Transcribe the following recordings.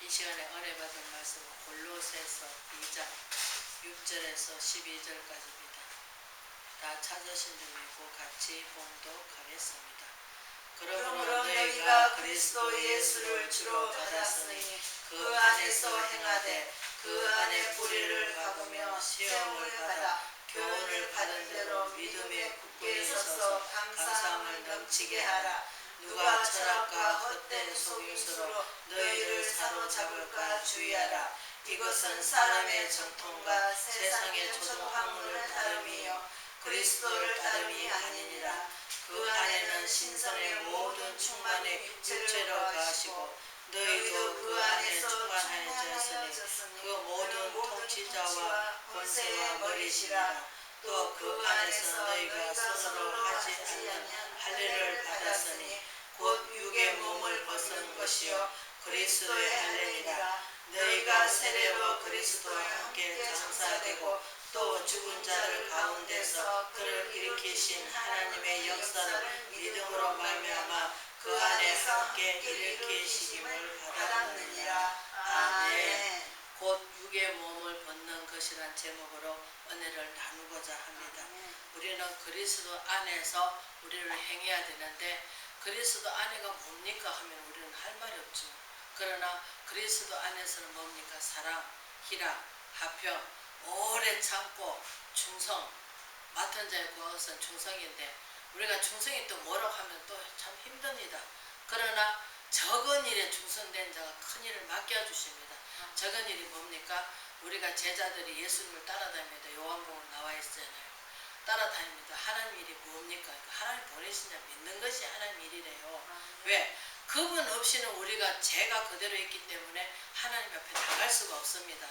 이 시간에 은혜 받은 말씀은 골로새서 2장 6절에서 12절까지입니다. 다 찾으신 줄 믿고 같이 봉독하겠습니다. 그러므로 너희가 그리스도 예수를 주로 받았으니 그 안에서 행하되 그 안에 뿌리를 박으며 시험을 받아 교훈을 받은 대로 믿음에 굳게 서서 감사함을 넘치게 하라 누가 철학과 헛된 속임수로 너희를 사로잡을까? 주의하라. 이것은 사람의 정통과 세상의 초등학문을 따름이요. 그리스도를 따름이 아니니라. 그 안에는 신선의 모든 충만의 육체로 가시고 너희도 그 안에서 충만하였으니 그 모든 통치자와 권세와 머리시라. 또 그 안에서 너희가 스스로 하지 않는 할례를 받았으니 곧 육의 몸을 벗은 것이요. 그리스도의 할례니라. 너희가 세례로 그리스도와 함께 장사되고 또 죽은 자들 가운데서 그를 일으키신 하나님의 역사를 믿음으로 말미암아 그 안에 함께 일으키시김을 받았느니라. 아멘. 곧 육의 몸을 벗는 것이란 제목으로 은혜를 나누고자 합니다. 우리는 그리스도 안에서 우리를 행해야 되는데 그리스도 안에가 뭡니까 하면 우리는 할 말이 없죠. 그러나 그리스도 안에서는 뭡니까? 사랑, 희락, 화평, 오래 참고 충성. 맡은 자의 것은 충성인데 우리가 충성이 또 뭐라고 하면 또 참 힘듭니다. 그러나 적은 일에 충성된 자가 큰 일을 맡겨주십니다. 적은 일이 뭡니까? 우리가 제자들이 예수님을 따라다닙니다. 요한복음 나와 있잖아요. 따라다닙니다. 하나님 일이 뭡니까? 그러니까 하나님 보내신 자 믿는 것이 하나님 일이래요. 왜? 그분 없이는 우리가 죄가 그대로 있기 때문에 하나님 앞에 나갈 수가 없습니다.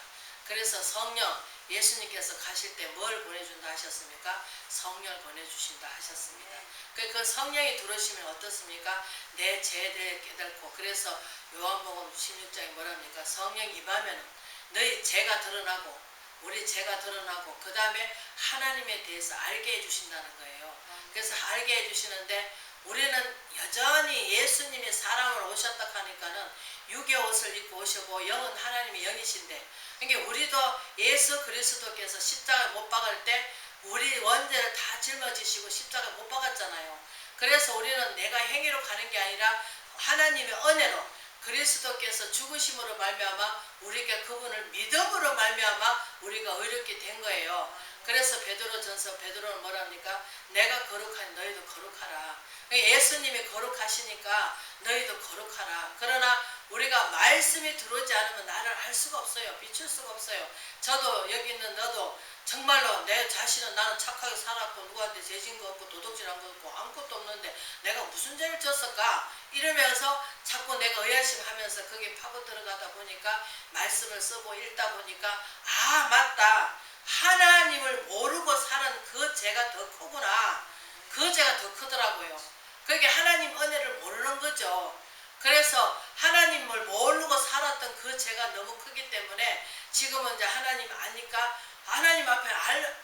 그래서 성령 예수님께서 가실 때 뭘 보내준다 하셨습니까? 성령을 보내주신다 하셨습니다. 그- 그 성령이 들어오시면 어떻습니까? 내 죄에 깨닫고 그래서 요한복음 16장에 뭐랍니까? 성령 임하면 너희 죄가 드러나고 우리 죄가 드러나고 그 다음에 하나님에 대해서 알게 해주신다는 거예요. 그래서 알게 해주시는데 우리는 여전히 예수님이 사람으로 오셨다 하니까는 육의 옷을 입고 오시고 영은 하나님의 영이신데 그러니까 우리도 예수 그리스도께서 십자가 못 박을 때 우리 원죄를 다 짊어지시고 십자가 못 박았잖아요. 그래서 우리는 내가 행위로 가는 게 아니라 하나님의 은혜로 그리스도께서 죽으심으로 말미암아 우리가 그분을 믿음으로 말미암아 우리가 의롭게 된 거예요. 그래서 베드로전서 베드로는 뭐랍니까? 내가 거룩하니 너희도 거룩하라. 예수님이 거룩하시니까 너희도 거룩하라. 그러나 우리가 말씀이 들어오지 않으면 나를 알 수가 없어요. 비출 수가 없어요. 저도 여기 있는 너도 정말로 내 자신은 나는 착하게 살았고 누구한테 죄진 거 없고 도둑질 한 거 없고 아무것도 없는데 내가 무슨 죄를 졌을까 이러면서 자꾸 내가 의아심하면서 거기에 파고 들어가다 보니까 말씀을 쓰고 읽다 보니까 아 맞다 하나님을 모르고 사는 그 죄가 더 크구나 그 죄가 더 크더라고요 그게 하나님 은혜를 모르는 거죠 그래서 하나님을 모르고 살았던 그 죄가 너무 크기 때문에 지금은 이제 하나님 아니까 하나님 앞에 알,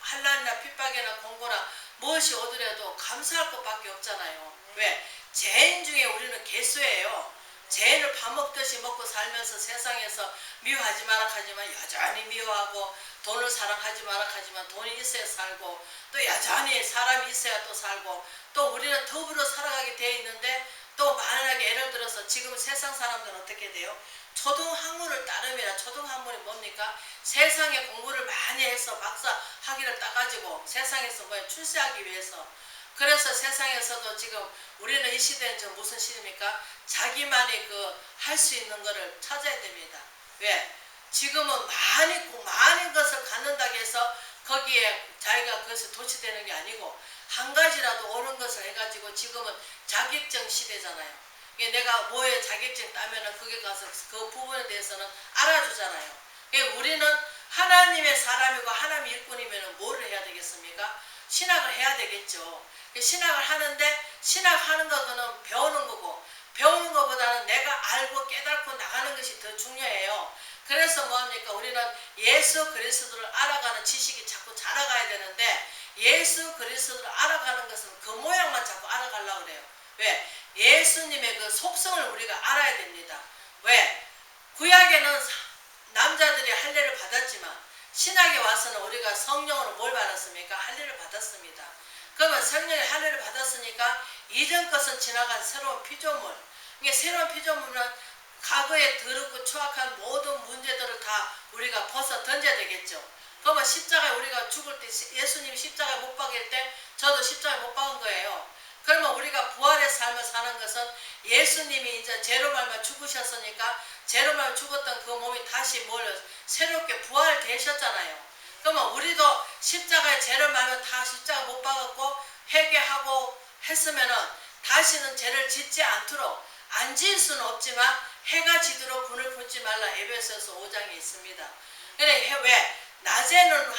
한란이나 핍박이나 공고나 무엇이 오더라도 감사할 것밖에 없잖아요. 왜? 죄인 중에 우리는 개수예요. 죄를 밥 먹듯이 먹고 살면서 세상에서 미워하지 마라 하지만 여전히 미워하고 돈을 사랑하지 마라 하지만 돈이 있어야 살고 또 여전히 사람이 있어야 또 살고 또 우리는 더불어 살아가게 돼 있는데 또 만약에 예를 들어서 지금 세상 사람들은 어떻게 돼요? 초등학문을 따르면 초등학문이 뭡니까? 세상에 공부를 많이 해서 박사 학위를 따가지고 세상에서 뭐 출세하기 위해서 그래서 세상에서도 지금 우리는 이 시대는 저 무슨 시대입니까? 자기만이 그 할 수 있는 거를 찾아야 됩니다. 왜? 지금은 많이 많은 것을 갖는다고 해서 거기에 자기가 그것에 도취되는 게 아니고 한 가지라도 옳은 것을 해가지고 지금은 자격증 시대잖아요. 이게 내가 뭐에 자격증 따면은 그게 가서 그 부분에 대해서는 알아주잖아요. 우리는 하나님의 사람이고 하나님 일꾼이면 뭐를 해야 되겠습니까? 신학을 해야 되겠죠. 그 신학을 하는데 신학하는 거는 배우는 거고 배우는 것보다는 내가 알고 깨닫고 나가는 것이 더 중요해요. 그래서 뭐합니까? 우리는 예수 그리스도를 알아가는 지식이 자꾸 자라가야 되는데 예수 그리스도를 알아가는 것은 그 모양만 자꾸 알아가려고 그래요. 왜? 예수님의 그 속성을 우리가 알아야 됩니다. 왜? 구약에는 사- 남자들이 할례를 받았지만 신약에 와서는 우리가 성령으로 뭘 받았습니까? 할례를 받았습니다. 그러면 성령의 할례를 받았으니까 이전 것은 지나간 새로운 피조물. 이게 새로운 피조물은 과거에 더럽고 추악한 모든 문제들을 다 우리가 벗어 던져야 되겠죠. 그러면 십자가에 우리가 죽을 때 예수님이 십자가에 못 박일 때 저도 십자가에 못 박은 거예요. 그러면 우리가 부활의 삶을 사는 것은 예수님이 이제 죄로 말만 죽으셨으니까 죄로 말만 죽었던 그 몸이 다시 뭘 새롭게 부활되셨잖아요. 그러면 우리도 십자가에 죄를 말면 다 십자가 못 박았고 회개하고 했으면은 다시는 죄를 짓지 않도록 안 지을 수는 없지만 해가 지도록 분을 품지 말라 에베소서 5장에 있습니다. 그래 해- 왜 낮에는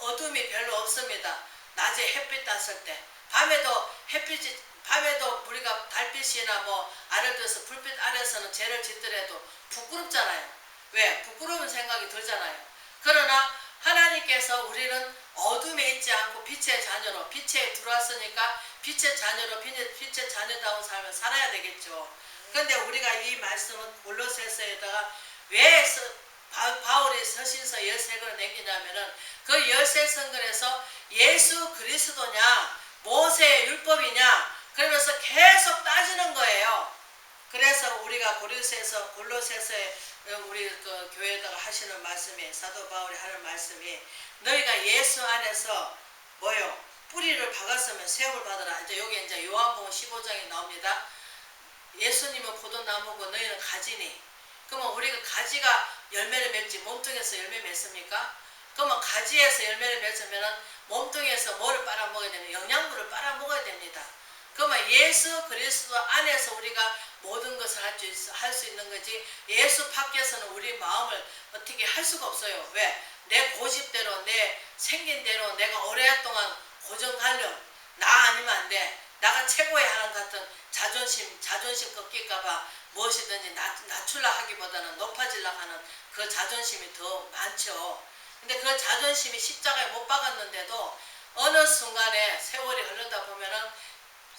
어둠이 별로 없습니다. 낮에 햇빛 땄을 때 밤에도 햇빛이 밤에도 우리가 달빛이나 뭐 아래를 들어서 불빛 아래서는 죄를 짓더라도 부끄럽잖아요. 왜? 부끄러운 생각이 들잖아요. 그러나 하나님께서 우리는 어둠에 있지 않고 빛의 자녀로 빛에 들어왔으니까 빛의 자녀로 빛의, 자녀다운 삶을 살아야 되겠죠. 그런데 우리가 이 말씀은 골로새서에다가 왜 바울이 서신서 13권을 남기냐면은 그 13권에서 예수 그리스도냐 모세의 율법이냐 그러면서 계속 따지는 거예요. 그래서 우리가 고린도에서 골로새서에 우리 그 교회에다가 하시는 말씀이 사도 바울이 하는 말씀이 너희가 예수 안에서 뭐요 뿌리를 박았으면 세움을 받으라. 이제 여기 이제 요한복음 15장에 나옵니다. 예수님은 포도나무고 너희는 가지니. 그러면 우리가 가지가 열매를 맺지 몸뚱이에서 열매 맺습니까? 그러면 가지에서 열매를 맺으면은 몸뚱이에서 뭐를 빨아먹어야 되냐? 영양분을 빨아먹어야 됩니다. 그러면 예수 그리스도 안에서 우리가 모든 것을 할 수 있는 거지 예수 밖에서는 우리 마음을 어떻게 할 수가 없어요. 왜? 내 고집대로 내 생긴 대로 내가 오랫동안 고정관념 나 아니면 안 돼. 나가 최고의 하나님 같은 자존심 자존심 꺾일까봐 무엇이든지 낮, 낮출라 하기보다는 높아질라 하는 그 자존심이 더 많죠. 근데 그 자존심이 십자가에 못 박았는데도 어느 순간에 세월이 흐르다 보면은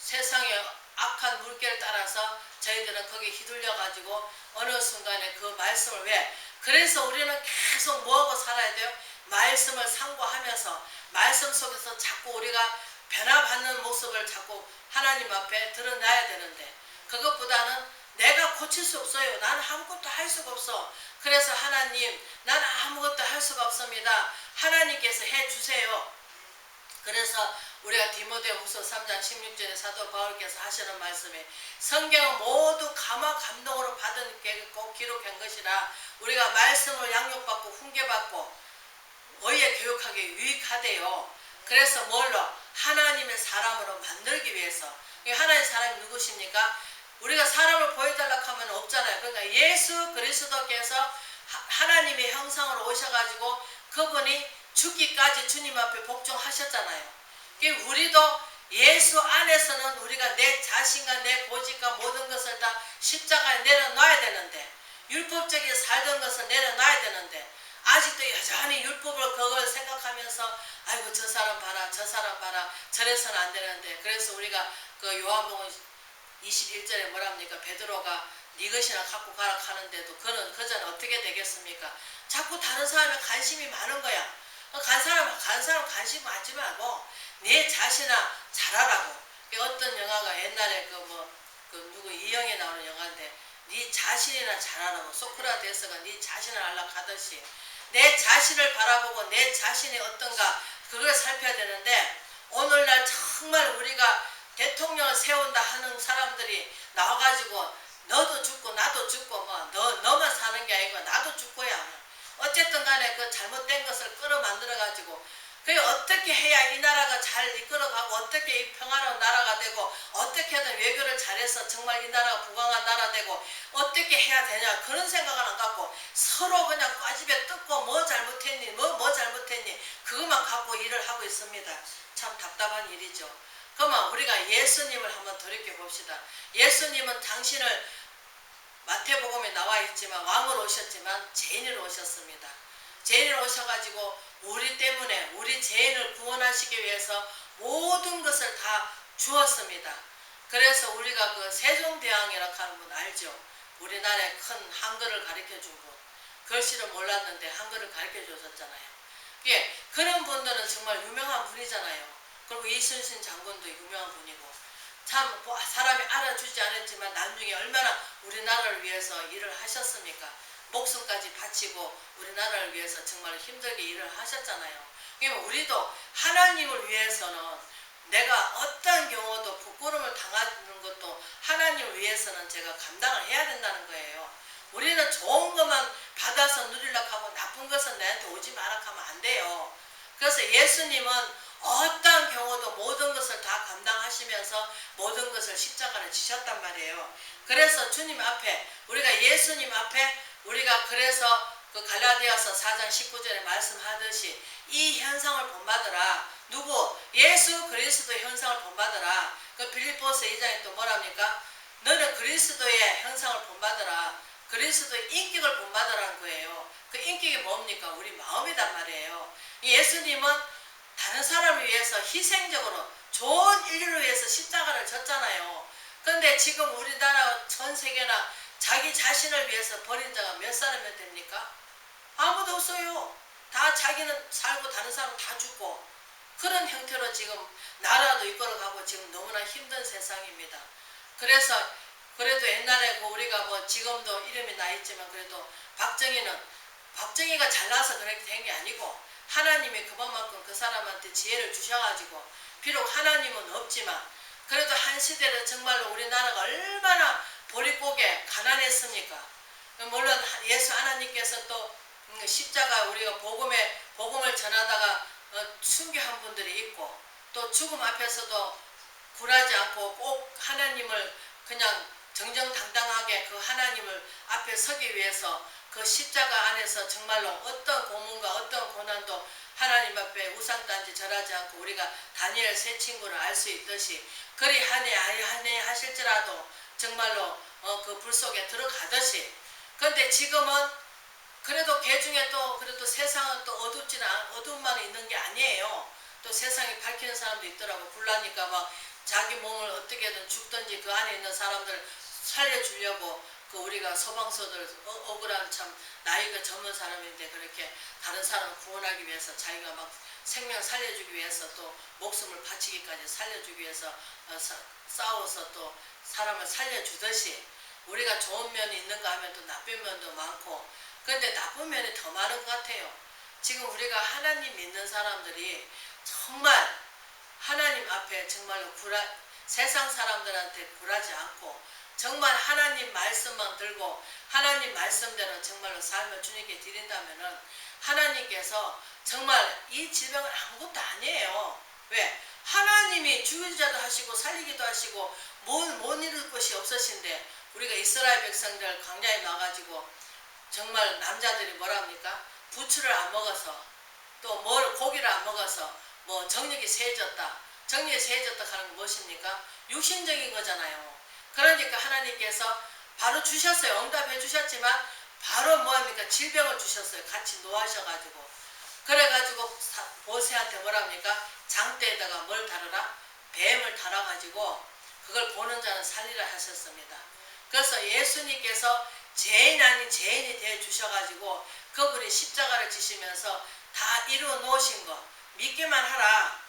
세상의 악한 물결 따라서 저희들은 거기 휘둘려 가지고 어느 순간에 그 말씀을 왜 그래서 우리는 계속 뭐하고 살아야 돼요? 말씀을 상고하면서 말씀 속에서 자꾸 우리가 변화받는 모습을 자꾸 하나님 앞에 드러나야 되는데 그것보다는 내가 고칠 수 없어요. 나는 아무것도 할 수가 없어. 그래서 하나님, 나는 아무것도 할 수가 없습니다. 하나님께서 해 주세요. 그래서 우리가 디모데후서 3장 16절에 사도 바울께서 하시는 말씀에 성경은 모두 감화 감동으로 받은 게꼭 기록한 것이라 우리가 말씀을 양육받고 훈계받고 의에 교육하기 유익하대요. 그래서 뭘로 하나님의 사람으로 만들기 위해서 이 하나님의 사람이 누구십니까? 우리가 사람을 보여달라 하면 없잖아요. 그러니까 예수 그리스도께서 하- 하나님의 형상으로 오셔가지고 그분이 죽기까지 주님 앞에 복종하셨잖아요. 그러니까 우리도 예수 안에서는 우리가 내 자신과 내 고집과 모든 것을 다 십자가에 내려놔야 되는데 율법적인 살던 것을 내려놔야 되는데 아직도 여전히 율법을 그걸 생각하면서 아이고 저 사람 봐라 저 사람 봐라 저래서는 안 되는데 그래서 우리가 그 요한복음 21절에 뭐랍니까 베드로가 네 것이나 갖고 가라 하는데도 그는 그전 어떻게 되겠습니까? 자꾸 다른 사람에 관심이 많은 거야. 어, 간 사람 간 사람 관심 많지 말고 내 자신아 잘하라고. 그 어떤 영화가 옛날에 그 뭐 그 누구 이영애 나오는 영화인데 네 자신이나 잘하라고 소크라테스가 네 자신을 알락하듯이 내 자신을 바라보고 내 자신이 어떤가 그걸 살펴야 되는데 오늘날 정말 우리가 대통령을 세운다 하는 사람들이 나와가지고 너도 죽고 나도 죽고 뭐 너 너만 사는 게 아니고 나도 죽고야 어쨌든 간에 그 잘못된 것을 끌어 만들어 가지고 그 어떻게 해야 이 나라가 잘 이끌어가고 어떻게 이 평화로운 나라가 되고 어떻게든 외교를 잘해서 정말 이 나라가 부강한 나라 되고 어떻게 해야 되냐 그런 생각을 안 갖고 서로 그냥 꽈집에 뜯고 뭐 잘못했니 뭐뭐 잘못했니 그것만 갖고 일을 하고 있습니다. 참 답답한 일이죠. 그러면 우리가 예수님을 한번 돌이켜 봅시다. 예수님은 당신을 마태복음에 나와 있지만 왕으로 오셨지만 죄인으로 오셨습니다. 죄인으로 오셔가지고 우리 때문에 우리 죄인을 구원하시기 위해서 모든 것을 다 주었습니다. 그래서 우리가 그 세종대왕이라고 하는 분 알죠? 우리나라의 큰 한글을 가르쳐 준 분. 글씨를 몰랐는데 한글을 가르쳐 줬었잖아요. 예, 그런 분들은 정말 유명한 분이잖아요. 그리고 이순신 장군도 유명한 분이고 참 뭐 사람이 알아주지 않았지만 나중에 얼마나 우리나라를 위해서 일을 하셨습니까? 목숨까지 바치고 우리나라를 위해서 정말 힘들게 일을 하셨잖아요. 그러면 우리도 하나님을 위해서는 내가 어떤 경우도 부끄러움을 당하는 것도 하나님을 위해서는 제가 감당을 해야 된다는 거예요. 우리는 좋은 것만 받아서 누리려고 하고 나쁜 것은 내한테 오지 마라 하면 안 돼요. 그래서 예수님은 어떠한 경우도 모든 것을 다 감당하시면서 모든 것을 십자가를 지셨단 말이에요. 그래서 주님 앞에 우리가 예수님 앞에 우리가 그래서 그 갈라디아서 4장 19절에 말씀하듯이 이 현상을 본받으라. 누구? 예수 그리스도의 현상을 본받으라. 그 빌립보서 2장에 또 뭐랍니까? 너는 그리스도의 형상을 본받으라. 그리스도의 인격을 본받으라는 거예요. 그 인격이 뭡니까? 우리 마음이단 말이에요. 이 예수님은 다른 사람을 위해서 희생적으로 좋은 인류를 위해서 십자가를 졌잖아요. 근데 지금 우리나라 전 세계나 자기 자신을 위해서 버린 자가 몇 사람이면 됩니까? 아무도 없어요. 다 자기는 살고 다른 사람 다 죽고 그런 형태로 지금 나라도 이끌어가고 지금 너무나 힘든 세상입니다. 그래서 그래도 옛날에 그 우리가 뭐 지금도 이름이 나 있지만 그래도 박정희는 박정희가 잘나서 그렇게 된 게 아니고 하나님이 그만큼 그 사람한테 지혜를 주셔가지고 비록 하나님은 없지만 그래도 한 시대를 정말로 우리나라가 얼마나 보릿고개 가난했습니까? 물론 예수 하나님께서 또 음, 십자가 우리가 복음에 복음을 전하다가 어, 순교한 분들이 있고 또 죽음 앞에서도 굴하지 않고 꼭 하나님을 그냥 정정당당하게 그 하나님을 앞에 서기 위해서 그 십자가 안에서 정말로 어떤 고문과 어떤 고난도 하나님 앞에 우상단지 절하지 않고 우리가 다니엘 세 친구를 알 수 있듯이 그리 하네 하네 하실지라도 정말로 어, 그 불 속에 들어가듯이 그런데 지금은 그래도 개 중에 또 그래도 세상은 또 어둡지는 않- 어두움만 있는 게 아니에요. 또 세상이 밝히는 사람도 있더라고. 불나니까 막 자기 몸을 어떻게든 죽든지 그 안에 있는 사람들 살려주려고 그 우리가 소방서들 어, 억울한 참 나이가 젊은 사람인데 그렇게 다른 사람을 구원하기 위해서 자기가 막 생명 살려주기 위해서 또 목숨을 바치기까지 살려주기 위해서 어, 사- 싸워서 또 사람을 살려주듯이 우리가 좋은 면이 있는가 하면 또 나쁜 면도 많고 그런데 나쁜 면이 더 많은 것 같아요. 지금 우리가 하나님 믿는 사람들이 정말 하나님 앞에 정말로 굴하, 세상 사람들한테 굴하지 않고 정말 하나님 말씀만 들고 하나님 말씀대로 정말로 삶을 주님께 드린다면은 하나님께서 정말 이 질병은 아무것도 아니에요. 왜? 하나님이 죽은 자도 하시고 살리기도 하시고 못, 못 이룰 것이 없으신데 우리가 이스라엘 백성들 광야에 나가지고 정말 남자들이 뭐랍니까? 부추를 안 먹어서 또 뭘 고기를 안 먹어서 뭐 정력이 세졌다. 정력이 세졌다 하는 건 무엇입니까? 육신적인 거잖아요. 그러니까 하나님께서 바로 주셨어요. 응답해 주셨지만 바로 뭐합니까? 질병을 주셨어요. 같이 노하셔가지고. 그래가지고 사- 모세한테 뭐랍니까? 장대에다가 뭘 달아라? 뱀을 달아가지고 그걸 보는 자는 살리라 하셨습니다. 그래서 예수님께서 죄인 아닌 죄인이 되어 주셔가지고 그분이 십자가를 지시면서 다 이루어 놓으신 거 믿기만 하라.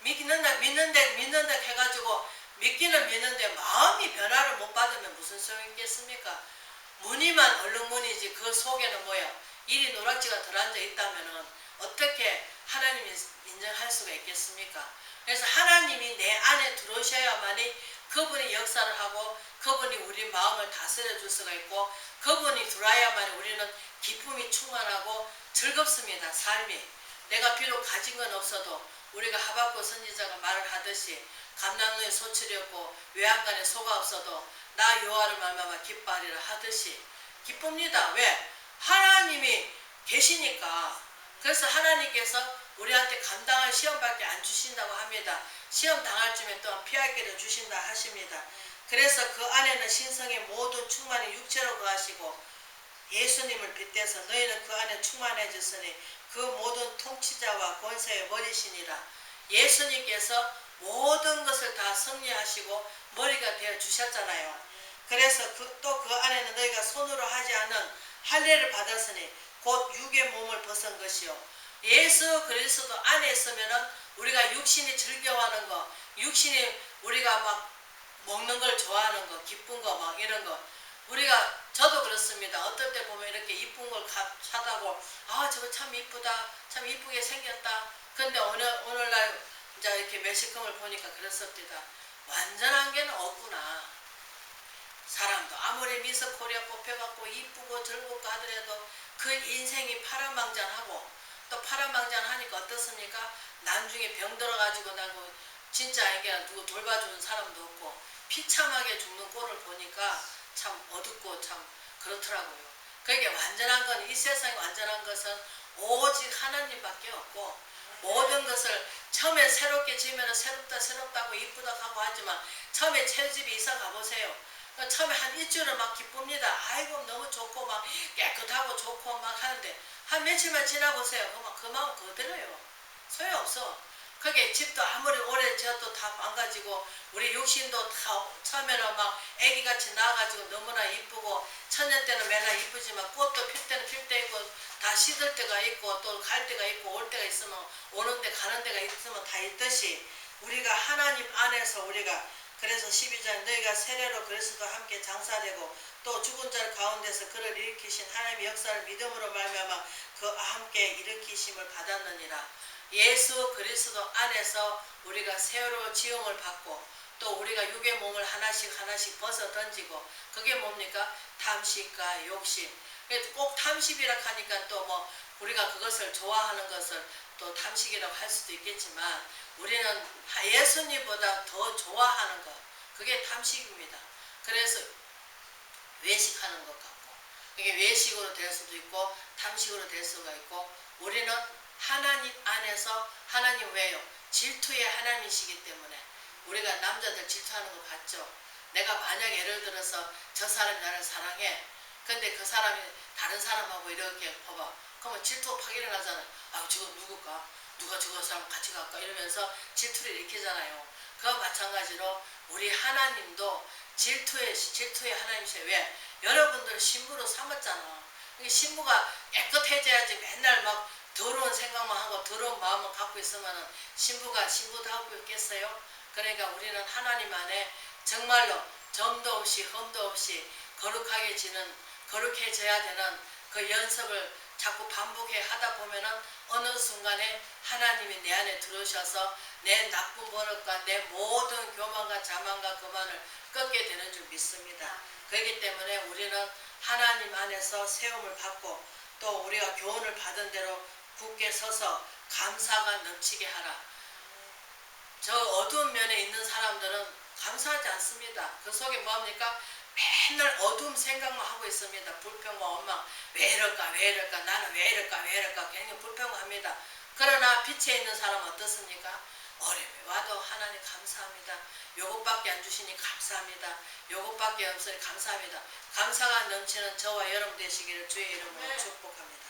믿는다 믿는데 믿는다 해가지고 믿기는 믿는데 마음이 변화를 못 받으면 무슨 소용이 있겠습니까? 무늬만 얼룩무늬지 그 속에는 뭐야 일이 노락지가 들어앉아 있다면은 어떻게 하나님이 인정할 수가 있겠습니까? 그래서 하나님이 내 안에 들어오셔야만이 그분이 역사를 하고 그분이 우리 마음을 다스려 줄 수가 있고 그분이 들어와야만 우리는 기쁨이 충만하고 즐겁습니다. 삶이. 내가 비록 가진 건 없어도 우리가 하박국 선지자가 말을 하듯이 감남루에 소출이 없고 외양간에 소가 없어도 나 여호와를 말마마 기뻐하리라 하듯이 기쁩니다. 왜? 하나님이 계시니까. 그래서 하나님께서 우리한테 감당할 시험밖에 안 주신다고 합니다. 시험 당할 쯤에 또한 피할 길을 주신다 하십니다. 그래서 그 안에는 신성의 모든 충만이 육체로 거하시고 예수님을 빗대서 너희는 그 안에 충만해졌으니 그 모든 통치자와 권세의 머리시니라. 예수님께서 모든 것을 다 승리하시고 머리가 되어 주셨잖아요. 그래서 또그 안에는 너희가 손으로 하지 않은 할례를 받았으니 곧 육의 몸을 벗은 것이요 예수 그리스도 안에 있으면은 우리가 육신이 즐겨하는 거 육신이 우리가 막 먹는 걸 좋아하는 거 기쁜 거 막 이런 거. 우리가 저도 그렇습니다. 어떨 때 보면 이렇게 이쁜 걸 가- 사다고 아 저거 참 이쁘다 참 이쁘게 생겼다. 근데 오늘 오늘날 이제 이렇게 매식금을 보니까 그렇습니다. 완전한 게는 없구나. 사람도 아무리 미스 코리아 뽑혀갖고 이쁘고 즐겁고 하더라도 그 인생이 파란망장하고 또 파란망장하니까 어떻습니까? 나중에 병 들어가지고 나고 진짜 이게 누구 돌봐주는 사람도 없고 비참하게 죽는 꼴을 보니까 참 어둡고 참 그렇더라고요. 그게 완전한 건 이 세상에 완전한 것은 오직 하나님밖에 없고 모든 것을 처음에 새롭게 지으면 새롭다 새롭다고 이쁘다 하고 하지만 처음에 채집이 이사 가보세요. 그 처음에 한 일주일은 막 기쁩니다. 아이고 너무 좋고 막 깨끗하고 좋고 막 하는데 한 며칠만 지나보세요. 그만 그만 그대로요. 소용없어. 그게 집도 아무리 오래 지어도 다 망가지고 우리 육신도 다 처음에는 막 애기같이 나와가지고 너무나 이쁘고 천년 때는 맨날 이쁘지만 꽃도 필 때는 필 때 있고 다 시들 때가 있고 또 갈 때가 있고 올 때가 있으면 오는 데 가는 데가 있으면 다 있듯이 우리가 하나님 안에서 우리가 그래서 12장 너희가 세례로 그리스도와 함께 장사되고 또 죽은 자 가운데서 그를 일으키신 하나님의 역사를 믿음으로 말미암아 그와 함께 일으키심을 받았느니라. 예수 그리스도 안에서 우리가 세월호 지음을 받고 또 우리가 육의 몸을 하나씩 하나씩 벗어 던지고 그게 뭡니까? 탐식과 욕심. 꼭 탐식이라 하니까 또 뭐 우리가 그것을 좋아하는 것을 또 탐식이라고 할 수도 있겠지만 우리는 예수님보다 더 좋아하는 것 그게 탐식입니다. 그래서 외식하는 것 같고 이게 외식으로 될 수도 있고 탐식으로 될 수가 있고 우리는 하나님 안에서 하나님 왜요? 질투의 하나님이시기 때문에 우리가 남자들 질투하는 거 봤죠? 내가 만약 예를 들어서 저 사람이 나를 사랑해 근데 그 사람이 다른 사람하고 이렇게 봐봐 그러면 질투가 팍 일어나잖아 아 저거 누굴까? 누가 저거 사람 같이 갈까? 이러면서 질투를 일으키잖아요 그와 마찬가지로 우리 하나님도 질투의 질투의 하나님이세요 왜? 여러분들 신부로 삼았잖아 이게 신부가 깨끗해져야지 맨날 막 더러운 생각만 하고 더러운 마음을 갖고 있으면 신부가 신부도 하고 있겠어요? 그러니까 우리는 하나님 안에 정말로 점도 없이 흠도 없이 거룩하게 지는 거룩해져야 되는 그 연습을 자꾸 반복해 하다 보면은 어느 순간에 하나님이 내 안에 들어오셔서 내 나쁜 버릇과 내 모든 교만과 자만과 그만을 꺾게 되는 줄 믿습니다. 그렇기 때문에 우리는 하나님 안에서 세움을 받고 또 우리가 교훈을 받은 대로 굳게 서서 감사가 넘치게 하라. 저 어두운 면에 있는 사람들은 감사하지 않습니다. 그 속에 뭐합니까? 맨날 어두운 생각만 하고 있습니다. 불평과 원망. 왜 이럴까? 왜 이럴까? 나는 왜 이럴까? 왜 이럴까? 굉장히 불평합니다. 그러나 빛에 있는 사람은 어떻습니까? 어려움이 와도 하나님 감사합니다. 요것밖에 안 주시니 감사합니다. 요것밖에 없으니 감사합니다. 감사가 넘치는 저와 여러분 되시기를 주의 이름으로 네. 축복합니다.